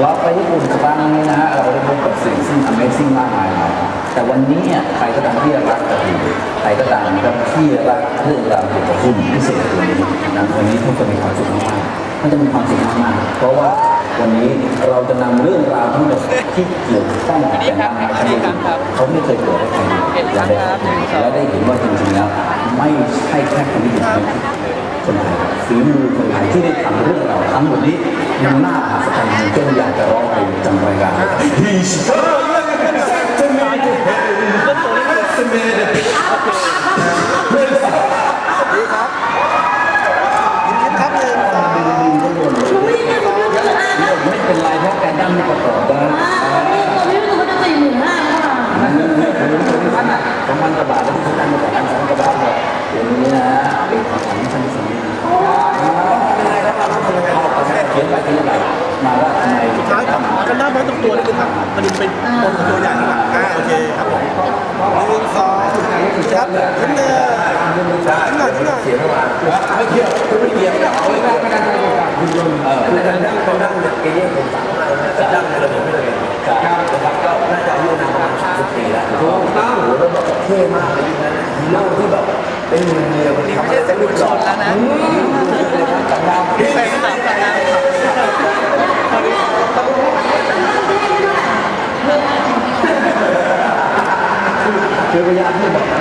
เราไปญี่ปุ่นครั้งนี้นะฮะเราได้พบกับสิ่งซึ่ง Amazing มากมายเลยแต่วันนี้เนี่ยใครก็ตามที่รักกระถิ่นใครก็ตามครับที่รักเรื่องราวเกี่ยวกับหุ้นพิเศษตัวนี้นะวันนี้ทุกคนมีความสุขมากๆมันจะมีความสุขมากๆเพราะว่าวันนี้เราจะนำเรื่องราวทั้งหมดที่เกี่ยวข้องกับการทำงานเขาไม่เคยเกิดให้ใครดูและได้และได้เห็นว่าจริงๆแล้วไม่ใช่แค่คนที่อยู่นคนไทยฝีมือคนไทยที่ได้ทำเรื่องราวทั้งหมดนี้ ยังน่าอัศจรรย์จนอยากจะร้องเพลงจำรายการ He's coming ดีครับยิ้มๆครับหนึ่งสองหนูไม่ได้หนูไม่ได้อ่านนะไม่เป็นไรเพราะการดั้งไม่ประกอบได้อ่านี่ตัวนี้รู้ว่าจะสี่หมื่นห้าค่ะนั่นเงินเงินของท่านอะสองพันกว่าบาทแล้วที่ท่านมาจากอันสองกว่าบาทเลยเดี๋ยวนี้นะเป็นของท่านท่านสมัยเขียนไปเขียนไปมาว่าทำไม สุดท้ายกับกันด้านไว้ ตรงตัวนิดนึงครับมันเป็นต้นของตัวใหญ่ครับอ่าโอเคครับผมหนึ่งสองครับยิ้มเลยยิ้มหน่อยยิ้มหน่อยเขียนว่าไม่เกี่ยวไม่เกี่ยวไม่ได้ไม่ได้ไม่ได้คุณยนต์เออคุณดั้งเขาดั้งเนี่ยเกย์ผมสั่งมาจะดั้งเลยผมไม่เลยครับนะครับก็น่าจะอายุประมาณสามสิบปีแล้วถูกต้องโอ้โหแล้วแบบเท่มากเลยนะฮีโร่ที่แบบเป็นมือเดียวทำ 学个国家安。